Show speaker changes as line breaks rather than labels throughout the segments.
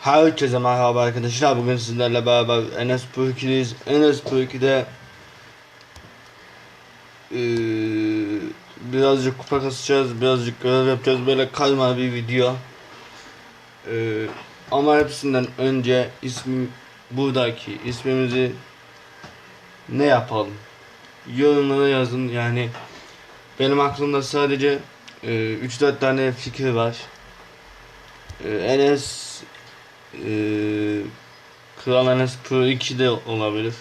Herkese merhaba arkadaşlar. Bugün sizlerle beraber Enes Pürki'deyiz. Enes Pürki'de eee, birazcık kupa kasacağız, birazcık görev yapacağız. Böyle kalma bir video. Eee, ama hepsinden önce ismi buradaki ismimizi ne yapalım? Yorumlara yazın. Yani benim aklımda sadece 3-4 tane fikir var. Eee, Enes ee, Kral Enes Pro 2 de olabilir.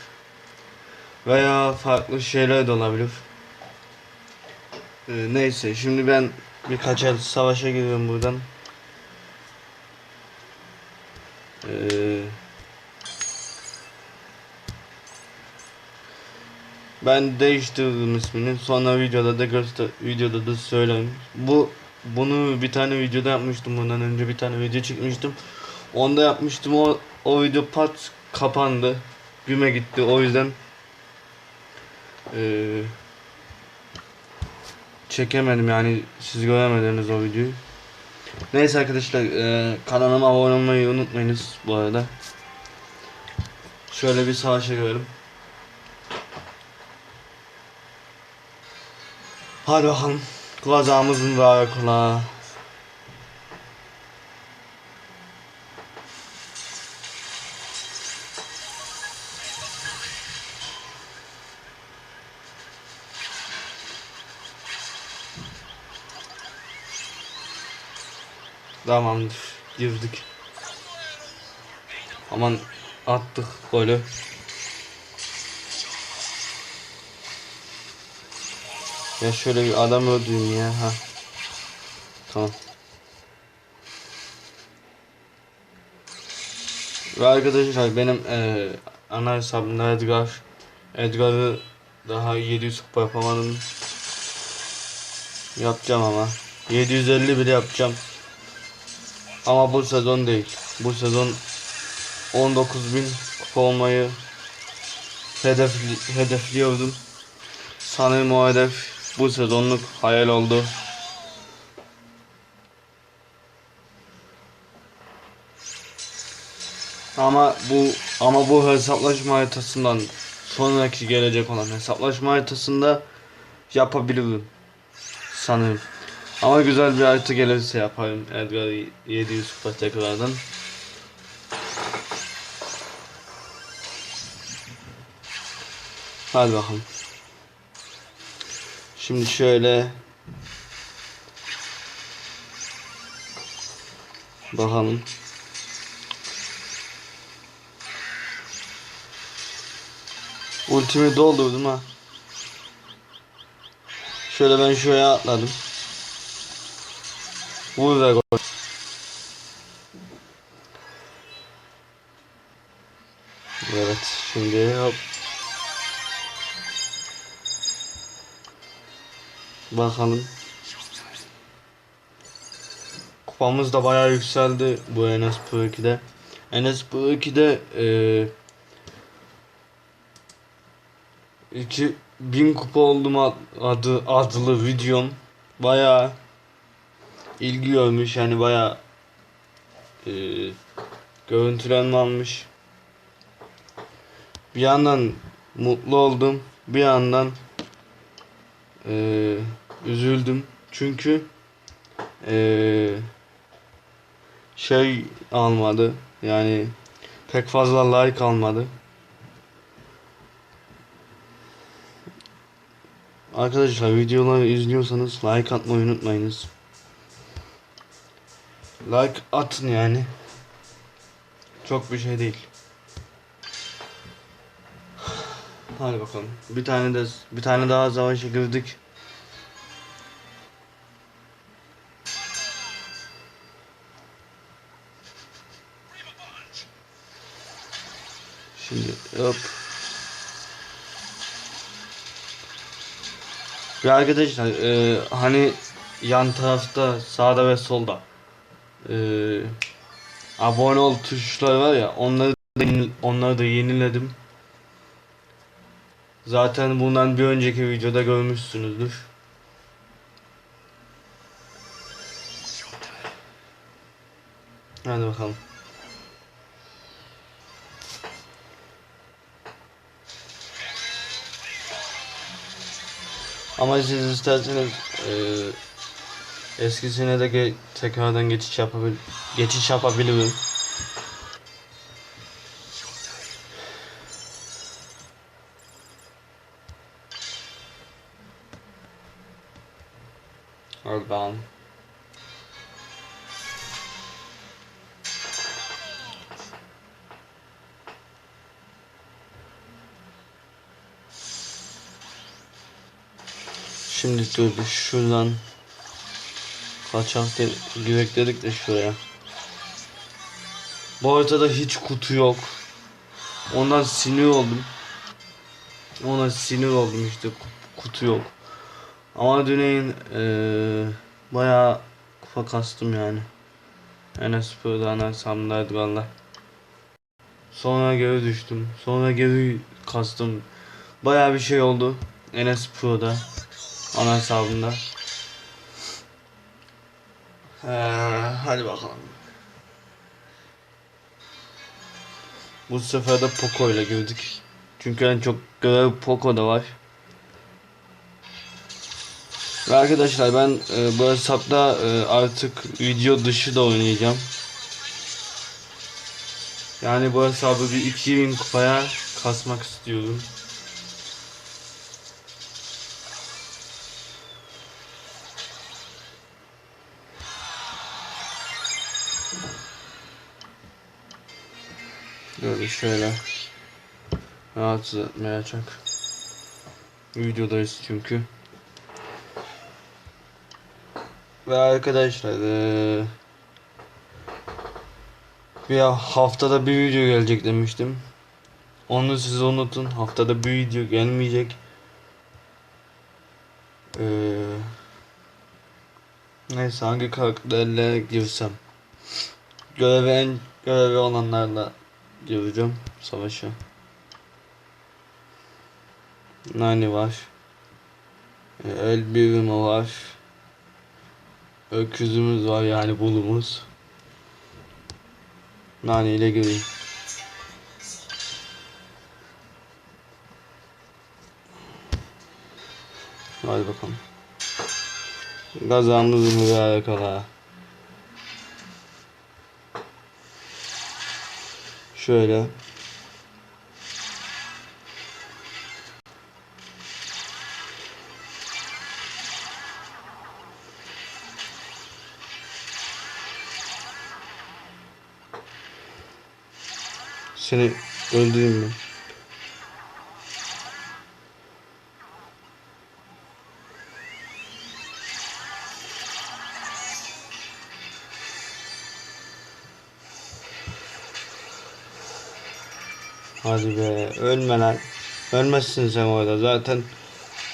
Veya farklı şeyler de olabilir. Ee, neyse şimdi ben birkaç el savaşa giriyorum buradan. Ee, ben değiştirdim ismini. Sonra videoda da göster videoda da söylerim. Bu bunu bir tane videoda yapmıştım. Bundan önce bir tane video çekmiştim. Onda yapmıştım o o video pat kapandı. Güme gitti o yüzden eee, çekemedim yani siz göremediniz o videoyu. Neyse arkadaşlar eee, kanalıma abone olmayı unutmayınız bu arada. Şöyle bir savaşa görelim. Hadi bakalım. Kulağımız mübarek ola. Tamamdır. Girdik. Aman attık golü. Ya şöyle bir adam öldüreyim ya. Ha. Tamam. Ve arkadaşlar benim eee ana hesabımda Edgar. Edgar'ı daha 700 kupa yapamadım. Yapacağım ama. 750 bile yapacağım. Ama bu sezon değil. Bu sezon 19.000 kupa olmayı hedefli, hedefliyordum. Sanırım o hedef bu sezonluk hayal oldu. Ama bu ama bu hesaplaşma haritasından sonraki gelecek olan hesaplaşma haritasında yapabilirim sanırım. Ama güzel bir harita gelirse yaparım Edgar 700 kupa tekrardan. Hadi bakalım. Şimdi şöyle bakalım. Ultimi doldurdum ha. Şöyle ben şuraya atladım. Ve gol. Evet şimdi hop. Bakalım. Kupamız da bayağı yükseldi bu Enes Pro 2'de. Enes Pro 2'de eee 2000 kupa oldum ad- adı adlı videom bayağı ilgi görmüş yani baya e, görüntülenme almış. Bir yandan mutlu oldum, bir yandan e, üzüldüm çünkü e, şey almadı yani pek fazla like almadı. Arkadaşlar videoları izliyorsanız like atmayı unutmayınız. Like atın yani. Çok bir şey değil. Hadi bakalım. Bir tane de bir tane daha savaşa girdik. Şimdi hop. Ve arkadaşlar e, hani yan tarafta sağda ve solda e, abone ol tuşları var ya onları da, onları da yeniledim. Zaten bundan bir önceki videoda görmüşsünüzdür. Hadi bakalım. Ama siz isterseniz e, eskisine de ge- tekrardan geçiş yapabil geçiş yapabilirim. Oradan. Şimdi dur şuradan kaçak de, girek dedik de şuraya. Bu haritada hiç kutu yok. Ondan sinir oldum. Ona sinir oldum işte ku- kutu yok. Ama düneyin eee bayağı kupa kastım yani. Enes Pır'dan Ersam'daydı valla. Sonra geri düştüm. Sonra geri kastım. Bayağı bir şey oldu. Enes Pro'da. Ana hesabında. Ee, hadi bakalım. Bu sefer de Poco ile girdik. Çünkü en çok görev Poco'da var. Ve arkadaşlar ben e, bu hesapta e, artık video dışı da oynayacağım. Yani bu hesabı bir 2000 kupaya kasmak istiyorum. Böyle şöyle rahatsız etmeyecek. Videodayız çünkü. Ve arkadaşlar eee, bir haftada bir video gelecek demiştim. Onu siz unutun. Haftada bir video gelmeyecek. Eee, neyse hangi karakterle girsem. Görevi en görevi olanlarla gireceğim savaşa. Nani var. Ee, El birimi var. Öküzümüz var yani bulumuz. Nani ile gireyim. Hadi bakalım. Gazamız mübarek ola. Şöyle. Seni öldüreyim mi? Hadi be ölme lan. Ölmezsin sen orada zaten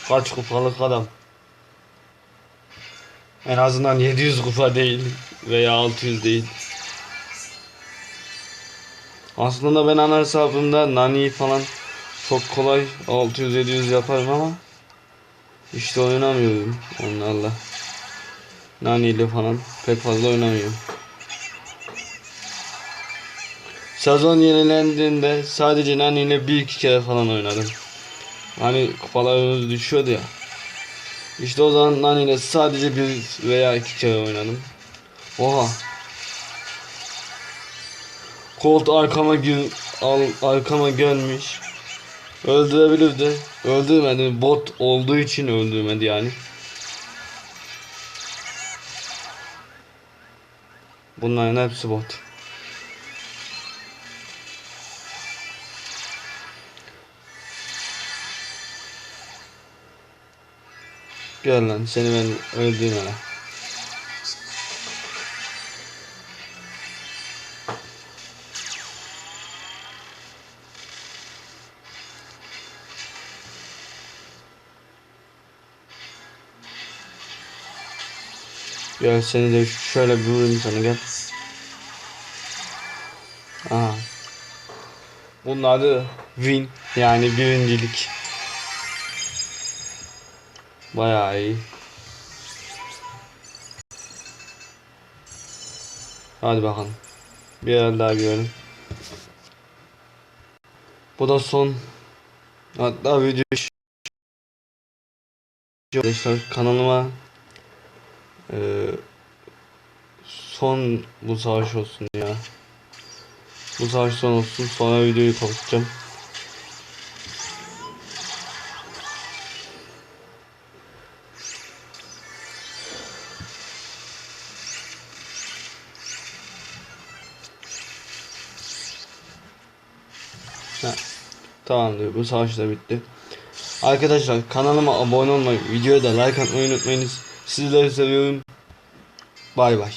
kaç kupalık adam. En azından 700 kupa değil veya 600 değil. Aslında ben ana hesabımda Nani falan çok kolay 600-700 yaparım ama işte oynamıyorum onlarla. Nani ile falan pek fazla oynamıyorum. Sezon yenilendiğinde sadece Nani bir iki kere falan oynadım. Hani kupalarımız düşüyordu ya. İşte o zaman Nani sadece bir veya iki kere oynadım. Oha. Colt arkama gir, al, arkama gelmiş. Öldürebilirdi. Öldürmedi. Bot olduğu için öldürmedi yani. Bunların hepsi bot. Gel lan seni ben öldüreyim hele. Gel seni de şöyle bir vurayım sana gel. Aha. Bunun adı win yani birincilik. Bayağı iyi. Hadi bakalım. Bir yer daha görelim. Bu da son. Hatta video arkadaşlar kanalıma e, son bu savaş olsun ya. Bu savaş son olsun sonra videoyu kapatacağım. Ha, Tamamdır bu savaş da bitti. Arkadaşlar kanalıma abone olmayı, videoya da like atmayı unutmayınız. Sizleri seviyorum. Bay bay.